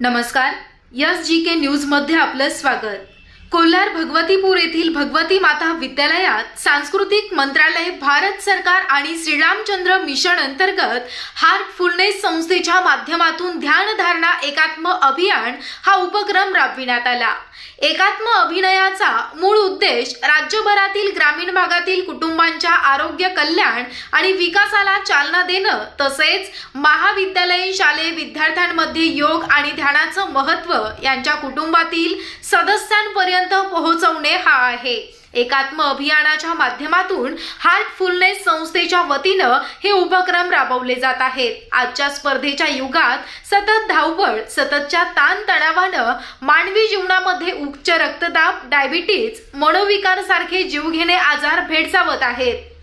नमस्कार. यस जी के न्यूजमध्ये आपलं स्वागत. कोल्हार भगवतीपूर येथील भगवती माता विद्यालयात सांस्कृतिक मंत्रालय भारत सरकार आणि श्रीरामचंद्र मिशन अंतर्गत हार्टफुलनेस संस्थेच्या माध्यमातून ध्यानधारणा एकात्म अभियान हा उपक्रम राबविण्यात आला. एकात्म अभिनयाचा मूळ उद्देश राज्यभरातील ग्रामीण भागातील कुटुंबांच्या आरोग्य कल्याण आणि विकासाला चालना देणं तसेच महाविद्यालयीन शालेय विद्यार्थ्यांमध्ये योग आणि ध्यानाचं महत्त्व यांच्या कुटुंबातील सदस्यांपर्यंत पोहोचवणे हा आहे. एकात्म अभियानाच्या माध्यमातून हार्टफुलनेस संस्थेच्या वतीनं हे उपक्रम राबवले जात आहेत. आजच्या स्पर्धेच्या युगात सतत धावपळ सततच्या ताणतणावानं मानवी जीवनामध्ये उच्च रक्तदाब डायबिटीज मनोविकार सारखे जीवघेणे आजार भेडसावत आहेत.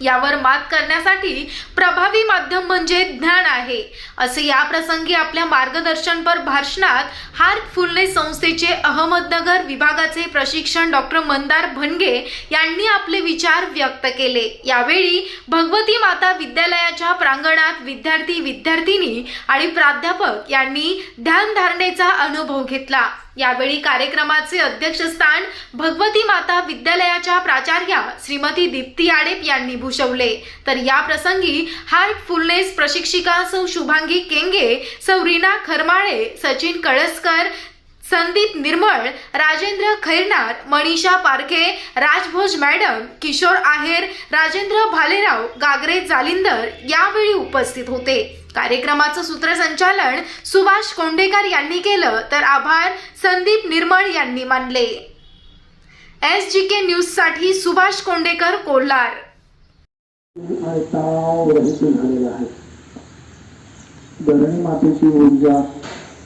यावर मात करण्यासाठी प्रभावी माध्यम म्हणजे ज्ञान आहे. असे या प्रसंगी आपल्या मार्गदर्शनपर भाषणात हार्टफुलनेस संस्थेचे अहमदनगर विभागाचे प्रशिक्षण डॉक्टर मंदार भनगे यांनी आपले विचार व्यक्त केले. यावेळी भगवती माता विद्यालयाच्या प्रांगणात विद्यार्थी विद्यार्थिनी आणि प्राध्यापक यांनी ध्यानधारणेचा अनुभव घेतला. यावेळी कार्यक्रमाचे अध्यक्षस्थान भगवती माता विद्यालयाच्या प्राचार्या श्रीमती दीप्ती आडेप यांनी भूषवले. तर या प्रसंगी हार्ट फुलनेस प्रशिक्षिका सौ शुभांगी केंगे सौ रीना खरमाळे सचिन कळसकर संदीप निर्मळ राजेंद्र खैरनार मनीषा पारखे राजभोज मॅडम किशोर आहेर राजेंद्र भालेराव गागरे जालिंदर यावेळी उपस्थित होते. कार्यक्रमाचं सूत्रसंचालन सुभाष कोंडेकर यांनी केलं तर आभार संदीप निर्मळ यांनी मानले. एस जी के न्यूजसाठी सुभाष कोंडेकर कोल्हार. धरणी मातेची ऊर्जा